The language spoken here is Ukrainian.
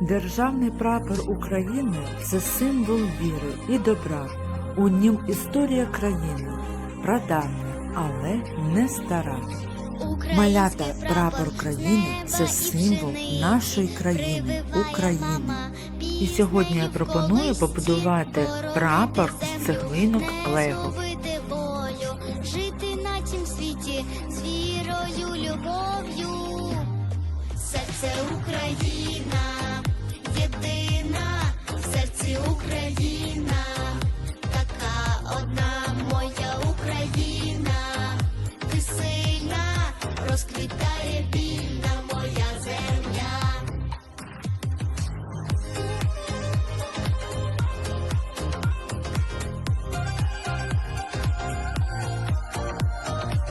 Державний прапор України це символ віри і добра. У нім історія країни, прадавня, але не стара. Малята, прапор країни це символ нашої країни, України. І сьогодні я пропоную побудувати прапор з цеглинок Лего. Жити на цім світі з вірою, любов'ю. В серці Україна, розквітає вільна.